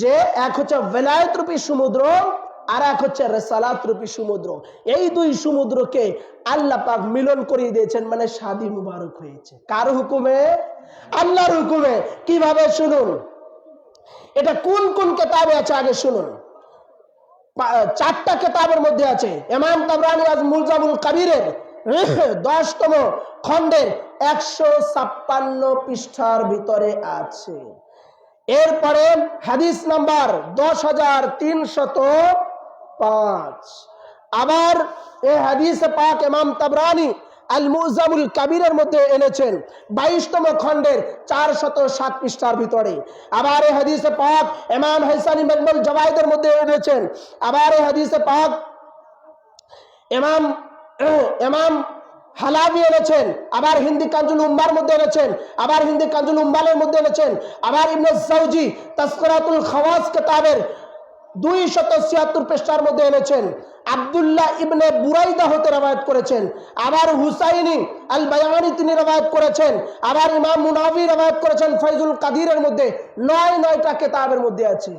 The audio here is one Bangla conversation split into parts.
যে এক হচ্ছে বেলায়ত রূপী সমুদ্র আর এক হচ্ছে রেসালাত রূপী সমুদ্র। এই দুই সমুদ্রকে আল্লাহ পাক মিলন করিয়ে দিয়েছেন মানে শাদি মুবারক হয়েছে। কার হুকুমে? আল্লাহর হুকুমে। কীভাবে শুনুন? এটা কোন কোন কেতাবে আছে আগে শুনুন। চারটা কেতাবের মধ্যে আছে। এমাম তাবরানি আজ মুলজামুল কাবিরের দশতম খণ্ডের একশো ছাপ্পান্ন পৃষ্ঠার ভিতরে আছে। এরপরে হাদিস নাম্বার দশ হাজার তিনশত পাঁচ। আবার এ হাদিসে পাক এমাম তাবরানি আল মুজামুল কাবিরের মধ্যে এনেছেন, বাইশতম খণ্ডের চার শত সাত পৃষ্ঠার ভিতরে। আবার এই হাদিসে পাক এমাম হাইসানি মকবুল জবাইদের মধ্যে এনেছেন, আবার এই হাদিসে পাক এমাম এমাম হালাবি এনেছেন, আবার হিন্দি কাঞ্জুল উম্বার মধ্যে এনেছেন, আবার হিন্দি কাঞ্জুল উম্বালের মধ্যে এনেছেন, আবার ইবনে সাউজি তাসকরাতুল খাওয়াস কিতাবের দুই শত ছিয়াত্তর পৃষ্ঠার মধ্যে এনেছেন, আব্দুল্লাহ ইবনে বুরাইদা হতে রবায়ত করেছেন, আবার হুসাইনি আল বায়ানি তিনি রবায়ত করেছেন, আবার ইমাম মুনাবি রবায়ত করেছেন ফৈজুল কাদিরের মধ্যে নয় নয়টা কেতাবের মধ্যে আছে।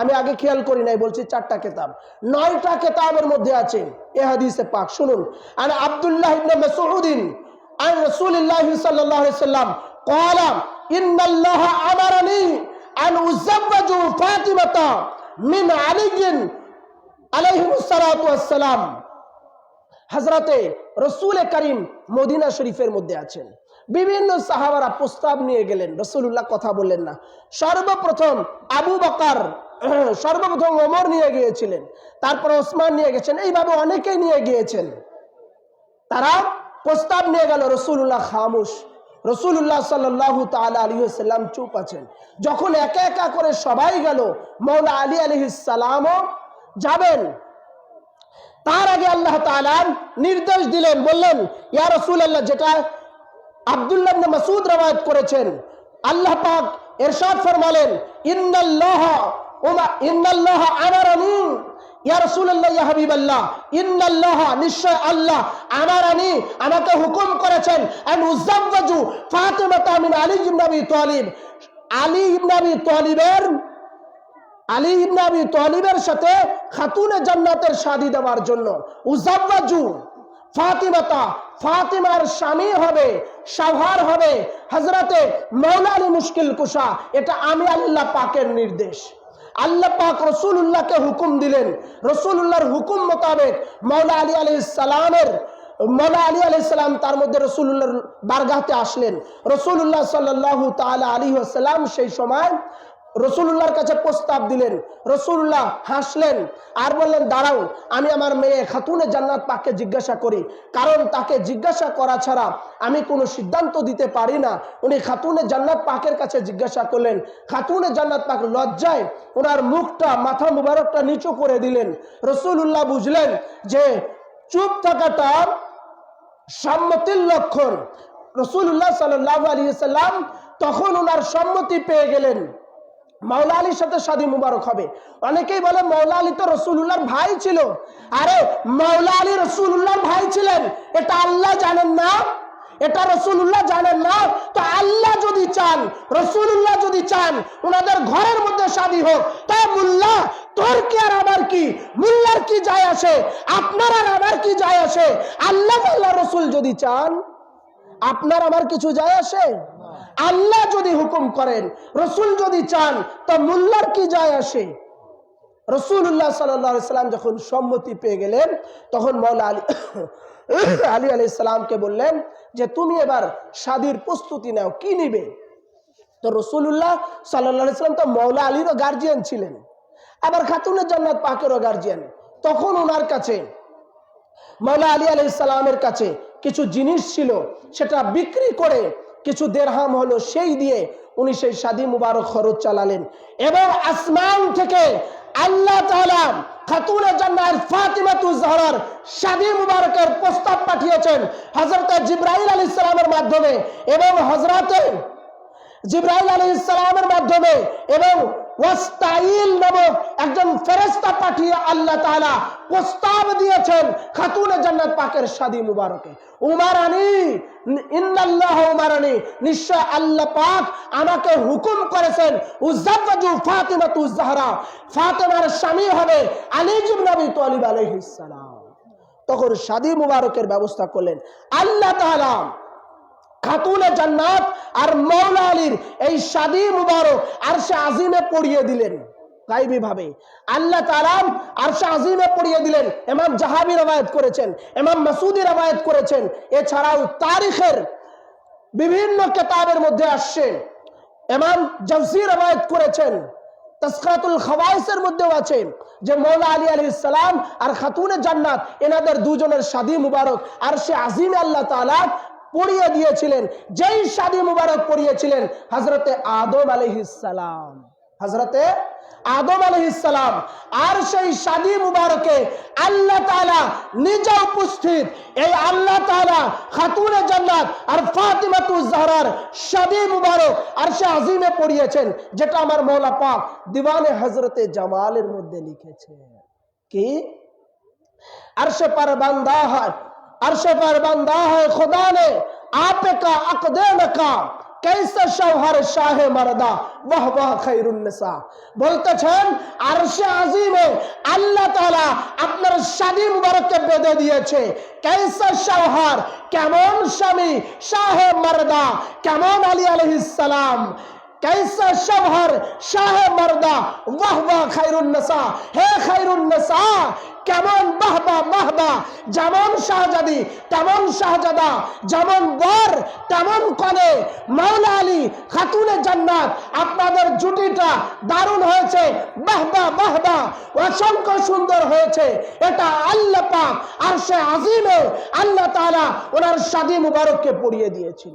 আমি আগে খেয়াল করি নাই, বলছি চারটা কেতাব। নয়টা কেতাবের মধ্যে আছে এহাদিসে পাক। শুনুন আর আবদুল্লাহ ইবনে মাসউদিন আর রাসূলুল্লাহ সাল্লাল্লাহু আলাইহি সাল্লাম ক্বালা, ইন্নাল্লাহ আমারানি আন ফাতিমাতা মিন আলাইহিস সালাতু হযরতে রসুল করিম মদিনা শরীফের মধ্যে আছেন। বিভিন্ন সাহাবারা প্রস্তাব নিয়ে গেলেন রসুল্লাহ কথা বললেন না। সর্বপ্রথম আবু বকার সর্বপ্রথম ওমর নিয়ে গিয়েছিলেন, তারপর ওসমান নিয়ে গেছেন, এইভাবে অনেকেই নিয়ে গিয়েছেন। তারা প্রস্তাব নিয়ে গেল রসুল্লাহ খামুশ রসুল্লাহ সাল্লাহ তালা আলী সাল্লাম চুপ আছেন। যখন একা একা করে সবাই গেল মৌলা আলী আলী সালামও যাবেন। তার আগে আল্লাহ তাআলা নির্দেশ দিলেন, বললেন, ইয়া রাসূলুল্লাহ, যেটা আব্দুল্লাহ ইবনে মাসউদ রওয়ায়াত করেছেন, আল্লাহ পাক ইরশাদ ফরমালেন, ইন্নাল্লাহ ইন্নাল্লাহ নিশ্চয় আল্লাহ আমাকে হুকুম করেছেন উযাওয়াজু মিন আলী আলী আলী সাথে খাতুনে জান্নাতের শাদি দেওয়ার জন্য। উজাব্বাজু ফাতিমাতা, ফাতিমার স্বামী হবে সাভার হবে হজরতে মৌলা আলী মুশকিল কুশা। এটা আমি আল্লাহ পাকের নির্দেশ। আল্লাহ পাক রসুল্লাহকে হুকুম দিলেন। রসুল্লাহর হুকুম মোতাবেক মৌলা আলী আলি সালামের মৌলা আলী আলি সালাম তার মধ্যে রসুল্লাহর বারগাহতে আসলেন। রসুল্লাহ সাল্লাহ তালা আলী সালাম সেই সময় রসুল্লাহর কাছে প্রস্তাব দিলেন, রসুল্লাহ হাসলেন আর বললেন, দাঁড়াও, আমি আমার মেয়ে খাতুনে জান্নাত পাককে জিজ্ঞাসা করি। কারণ তাকে জিজ্ঞাসা করা ছাড়া আমি কোনো সিদ্ধান্ত দিতে পারি না। উনি খাতুনে জান্নাত পাকের কাছে জিজ্ঞাসা করলেন, খাতুনে জান্নাত পাক লজ্জায় ওনার মুখটা, মাথা মুবারকটা নিচু করে দিলেন। রসুল্লাহ বুঝলেন যে চুপ থাকাটা সম্মতির লক্ষণ। রসুল্লাহ সাল্লাম তখন ওনার সম্মতি পেয়ে গেলেন। মাওলা আলীর সাথে শাদী মুবারক হবে। অনেকেই বলে, মাওলা আলী তো রসুল্লাহর ভাই ছিল। আরে, মাওলা আলী রসুল্লাহর ভাই ছিলেন। এটা আল্লাহ জানেন না। এটা রসুল্লাহ জানেন না। তো আল্লাহ যদি চান রসুল্লাহ যদি চান ওনাদের ঘরের মধ্যে শাদী হোক। তা মুল্লা, তোর কি আর আমার কি? মুল্লার কি যায় আসে? আপনার আর আমার কি যায় আসে? আল্লাহ আল্লাহ রসুল যদি চান, আপনার আমার কিছু যায় আসে? আল্লাহ যদি হুকুম করেন, রসুল যদি চান, তা মুল্লার কি যায় আসে? রসুল্লাহ সাল্লাম যখন সম্মতি পেয়ে গেলেন, তখন মৌলা আলী আলী আলি সালামকে বললেন যে, তুমি এবার শাদির প্রস্তুতি নাও, কি নিবে? তো রসুল্লাহ সাল্লাহ সাল্লাম তো মৌলা আলীরও গার্জিয়ান ছিলেন। আবার খাতুনের জান্নাত পাকেরও গার্জিয়ান তখন ওনার কাছে মৌলা আলী আলি সালামের কাছে কিছু জিনিস ছিল, সেটা বিক্রি করে কিছু দেড়হাম হলো সেই দিয়ে উনি সেই শাদী মুবারক খরচ চালালেন। এবং আসমান থেকে আল্লাহ মুবারকের প্রস্তাব পাঠিয়েছেন জিবরাইল মাধ্যমে এবং হযরতে জিব্রাইল আলী ইসলামের মাধ্যমে এবং আমাকে হুকুম করেছেন ফাতেমার স্বামী হবে আলী তখন শাদী মুবারকের ব্যবস্থা করলেন। আল্লাহ তাআলা খাতুনে জান্নাত আর মৌলা আলীর এই শাদী মুবারক আর সে আজিমে পড়িয়ে দিলেন। বিভিন্ন কেতাবের মধ্যে আসছে। এমাম জফসি রবায়ত করেছেন তসকাতুল মধ্যেও আছে যে মৌলা আলী আলী ইসলাম আর খাতুনে জান্নাত এনাদের দুজনের সাদী মুবারক আর সে আজিমে আল্লাহ তাআলা পড়িয়ে দিয়েছিলেন, যেই শাদি মুবারক পড়িয়েছিলেন হজরতে আদম আলহিসাম হজরতে আদম আলহিসাম আর সেই শাদি মুবারকে আল্লাহ তালা নিজে উপস্থিত, এই আল্লাহ তালা খাতুনে জন্নাত আর ফাতিমাতুজাহার শাদি মুবারক আর সে আজিমে পড়িয়েছেন, যেটা আমার মৌলা পাক দিওয়ানে হজরতে জামালের মধ্যে লিখেছে। কি? আর সে পারবান্ধা হয় अर्श पर बंदा है खुदा ने आप का अकदे का कैसे शौहर शाह मरदा वह वह খৈরুন্নেসা বলতেছেন আরশে আজিমে আল্লাহ তাআলা আপনার শাদী মুবারককে বেঁধে দিয়েছে কেসা শৌহার কেমন স্বামী শাহে মারদা কেমন আলী আলাইহিস সালাম कैसा शवहर शाह কেমন বাহবা যেমন শাহজাদি, তেমন শাহজাদা। যেমন বর, তেমন আলী, খাতুনে জান্নাত। আপনাদের জুটিটা দারুণ হয়েছে। বাহবা বাহবা। অসংখ্য সুন্দর হয়েছে। এটা আল্লাহ আর সে আজিমে আল্লাহ তালা ওনার সাদি মুবারককে পড়িয়ে দিয়েছিল।